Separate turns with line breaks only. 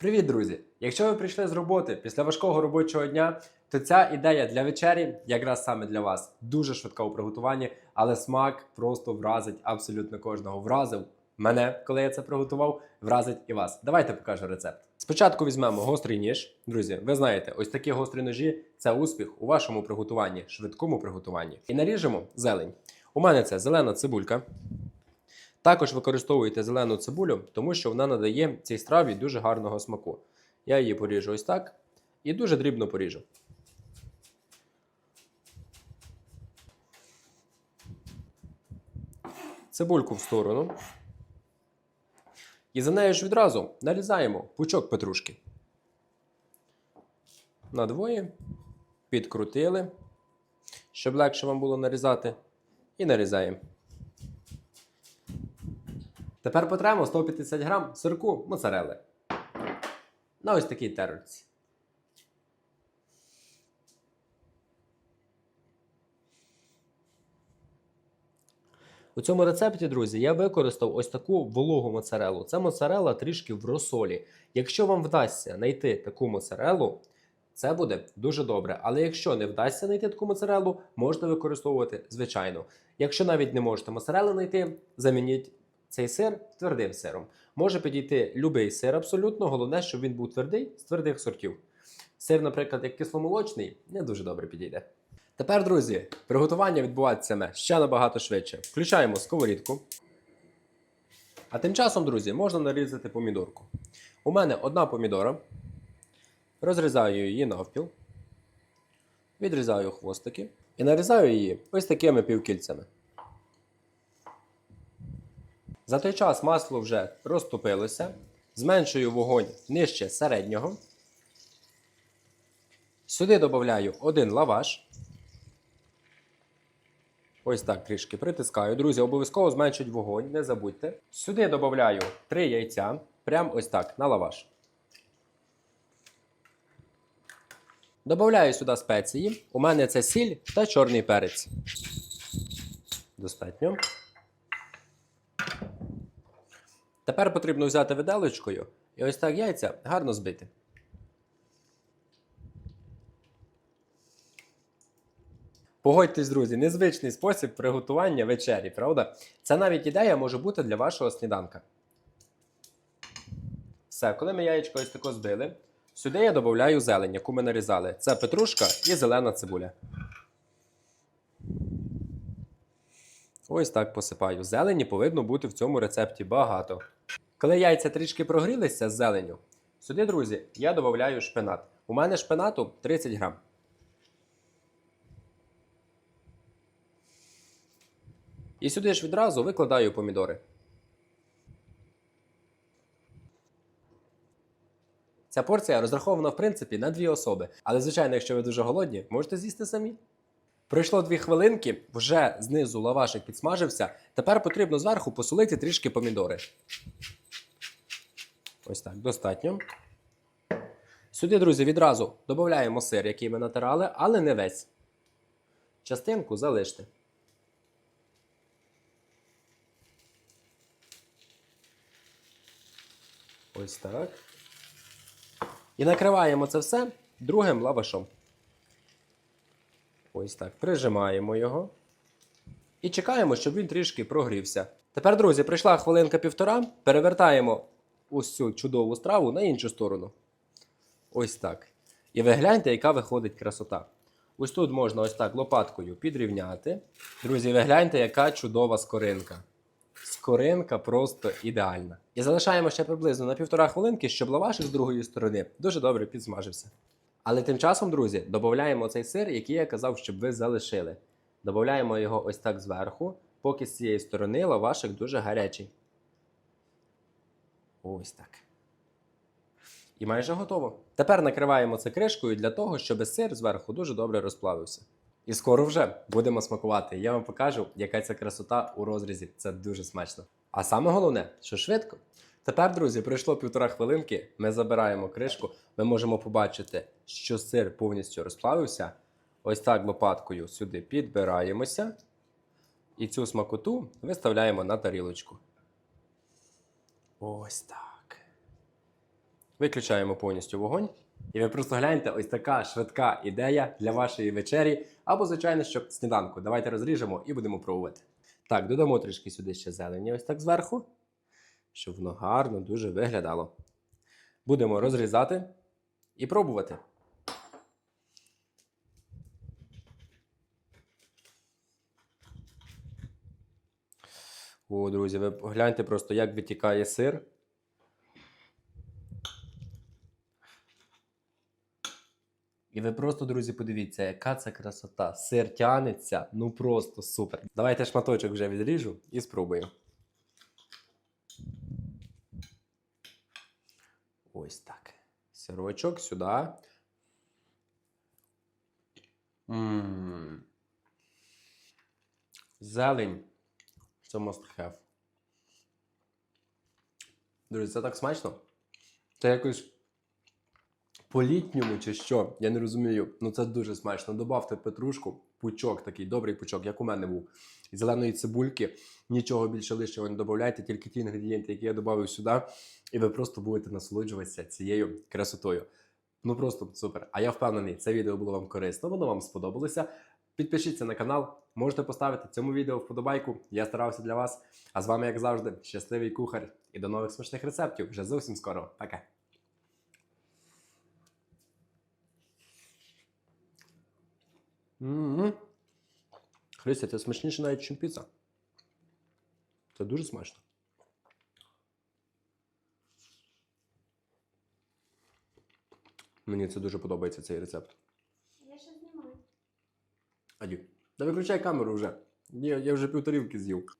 Привіт, друзі! Якщо ви прийшли з роботи після важкого робочого дня, то ця ідея для вечері якраз саме для вас. Дуже швидка у приготуванні, але смак просто вразить абсолютно кожного. Вразив мене, коли я це приготував, вразить і вас. Давайте покажу рецепт. Спочатку візьмемо гострий ніж. Друзі, ви знаєте, ось такі гострі ножі це успіх у вашому приготуванні, швидкому приготуванні. І наріжемо зелень. У мене це зелена цибулька. Також використовуйте зелену цибулю, тому що вона надає цій страві дуже гарного смаку. Я її поріжу ось так і дуже дрібно поріжу. Цибульку в сторону. І за нею ж відразу нарізаємо пучок петрушки. Надвоє. Підкрутили, щоб легше вам було нарізати. І нарізаємо. Тепер потремо 150 грам сирку моцарели. На ось такій терці. У цьому рецепті, друзі, я використав ось таку вологу моцарелу. Це моцарела трішки в розсолі. Якщо вам вдасться знайти таку моцарелу, це буде дуже добре. Але якщо не вдасться знайти таку моцарелу, можна використовувати звичайно. Якщо навіть не можете моцарели знайти, замініть цей сир твердим сиром. Може підійти будь-який сир абсолютно, головне, щоб він був твердий з твердих сортів. Сир, наприклад, як кисломолочний, не дуже добре підійде. Тепер, друзі, приготування відбуватиме ще набагато швидше. Включаємо сковорідку. А тим часом, друзі, можна нарізати помідорку. У мене одна помідора. Розрізаю її навпіл. Відрізаю хвостики і нарізаю її ось такими півкільцями. За той час масло вже розтопилося. Зменшую вогонь нижче середнього. Сюди додаю один лаваш. Ось так трішки притискаю. Друзі, обов'язково зменшують вогонь, не забудьте. Сюди додаю 3 яйця. Прямо ось так на лаваш. Добавляю сюди спеції. У мене це сіль та чорний перець. Достатньо. Тепер потрібно взяти виделочкою і ось так яйця гарно збити. Погодьтесь, друзі, незвичний спосіб приготування вечері, правда? Це навіть ідея може бути для вашого сніданка. Все, коли ми яєчко ось тако збили, сюди я додаю зелень, яку ми нарізали. Це петрушка і зелена цибуля. Ось так посипаю. Зелені повинно бути в цьому рецепті багато. Коли яйця трішки прогрілися з зеленю, сюди, друзі, я додаю шпинат. У мене шпинату 30 грам. І сюди ж відразу викладаю помідори. Ця порція розрахована в принципі на дві особи. Але, звичайно, якщо ви дуже голодні, можете з'їсти самі. Пройшло дві хвилинки, вже знизу лавашик підсмажився. Тепер потрібно зверху посолити трішки помідори. Ось так, достатньо. Сюди, друзі, відразу додаємо сир, який ми натирали, але не весь. Частинку залиште. Ось так. І накриваємо це все другим лавашом. Ось так. Прижимаємо його. І чекаємо, щоб він трішки прогрівся. Тепер, друзі, прийшла хвилинка півтора. Перевертаємо ось цю чудову страву на іншу сторону. Ось так. І ви гляньте, яка виходить красота. Ось тут можна ось так лопаткою підрівняти. Друзі, ви гляньте, яка чудова скоринка. Скоринка просто ідеальна. І залишаємо ще приблизно на півтора хвилинки, щоб лавашик з другої сторони дуже добре підсмажився. Але тим часом, друзі, додаємо цей сир, який я казав, щоб ви залишили. Додаємо його ось так зверху, поки з цієї сторони лавашик дуже гарячий. Ось так. І майже готово. Тепер накриваємо це кришкою для того, щоб сир зверху дуже добре розплавився. І скоро вже будемо смакувати. Я вам покажу, яка ця красота у розрізі. Це дуже смачно. А саме головне, що швидко. Тепер, друзі, пройшло півтора хвилинки. Ми забираємо кришку. Ми можемо побачити, що сир повністю розплавився. Ось так лопаткою сюди підбираємося. І цю смакоту виставляємо на тарілочку. Ось так. Виключаємо повністю вогонь. І ви просто гляньте, ось така швидка ідея для вашої вечері або, звичайно, щоб сніданку. Давайте розріжемо і будемо пробувати. Так, додамо трішки сюди ще зелені, ось так зверху, щоб воно гарно дуже виглядало. Будемо розрізати і пробувати. О, друзі, ви гляньте просто, як витікає сир. І ви просто, друзі, подивіться, яка це красота. Сир тянеться, ну просто супер. Давайте шматочок вже відріжу і спробую. Ось так. Сирочок сюди. Ммм. Зелень. Це must have. Друзі, це так смачно. Це якось по-літньому чи що, я не розумію. Ну це дуже смачно. Добавте петрушку, пучок такий, добрий пучок, як у мене був. Зеленої цибульки. Нічого більше лишнього не додавайте, тільки ті інгредієнти, які я додав сюди, і ви просто будете насолоджуватися цією красотою. Ну просто супер. А я впевнений, це відео було вам корисно, воно вам сподобалося. Підпишіться на канал, можете поставити цьому відео вподобайку. Я старався для вас. А з вами, як завжди, щасливий кухар і до нових смачних рецептів вже зовсім скоро. Пока! Христя, це смачніше навіть, ніж піца. Це дуже смачно. Мені це дуже подобається цей рецепт.
Я ще знімаю.
Адю. Та виключай камеру вже. Я, я вже півторівки з'їв.